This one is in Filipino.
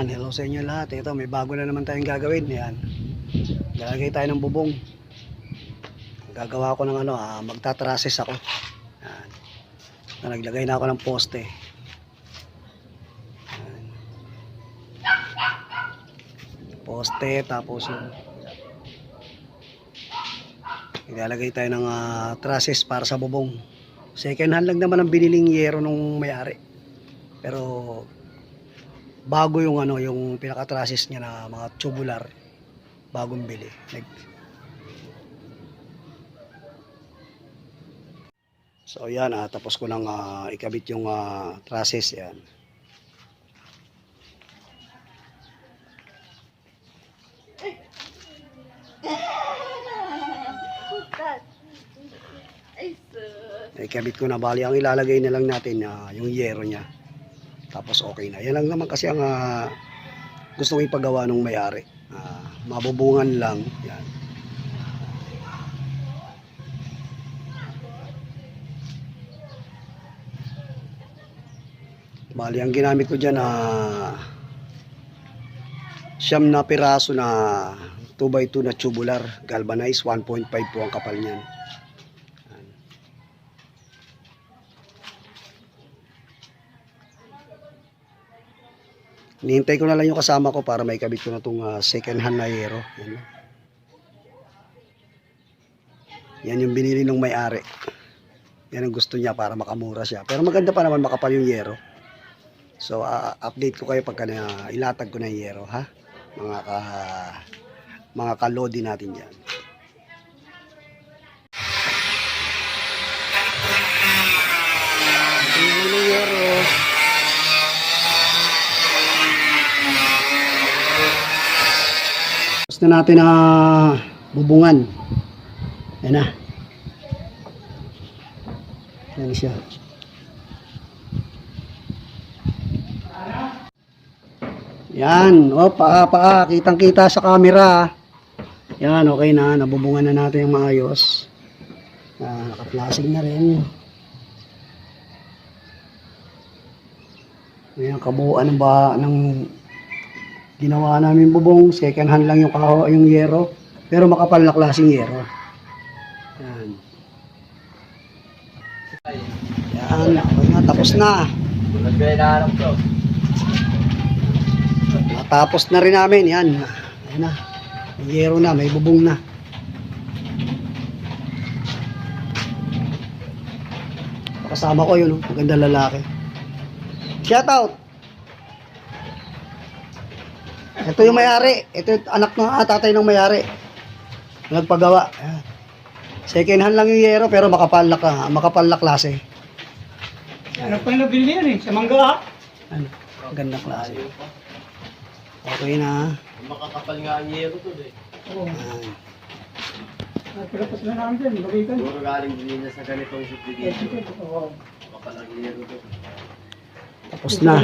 Yan, hello sa inyo lahat. Ito, may bago na naman tayong gagawin. Yan. Lalagay tayo ng bubong. Gagawa ko ng ano, ah, magtatrases ako. Yan. Na naglagay na ako ng poste. Yan. Poste, tapos yung Ilalagay tayo ng ah, trusses para sa bubong. Second hand lang naman ang biniling yero nung may-ari. Pero bago yung ano, yung pinaka-trusses niya na mga tubular. Bagong bili. Nag So yan, ah, tapos ko nang ah, ikabit yung ah, trusses yan. Ikabit ko na bali ang ilalagay na lang natin ah, yung yero niya. Tapos okay na. Yan lang naman kasi ang ah, gusto kong ipagawa ng may-ari. Ah, mabubungan lang. Yan. Bali, ang ginamit ko dyan, ah, siyam na piraso na 2x2 na tubular, galvanized, 1.5 po ang kapal niyan. Nihintay ko na lang yung kasama ko para may kabit ko na itong second hand na yero. Yan. Yan yung binili ng may-ari. Yan ang gusto niya para makamura siya. Pero maganda pa naman makapal yung yero. So, ah, update ko kayo pagka na ilatag ko na yung yero, ha? Mga ka mga kalodi natin diyan. Na natin na bubungan. Yan na. Yan siya. Yan, o, paa, paa, kitang kita sa camera. Yan, okay na, nabubungan na natin yung maayos. Ah, nakaplasing na rin. Ayan, kabuuan ng ba ng ginawa namin bubong, second hand lang yung kaho, yung yero, pero makapal na klaseng yero. Yan. Yan, na, tapos na. Natapos na rin namin, yan. Ayan na. May yero na, may bubong na. Kasama ko yun, oh. maganda lalaki. Shout out! Ito yung may-ari. Ito yung anak ng ah, tatay ng may-ari. Nagpagawa. Second hand lang yung yero pero makapal na, ka- makapal na klase. Ano pa yung nabili yan eh? Sa mangga Ano? Ganda klase. Okay na. Makakapal nga ang yero to eh. Oo. Ayan. Pinapas na namin dyan. Bagitan. Siguro galing din niya sa ganitong subdivision. Oo. Makapal ang yero to. Tapos na.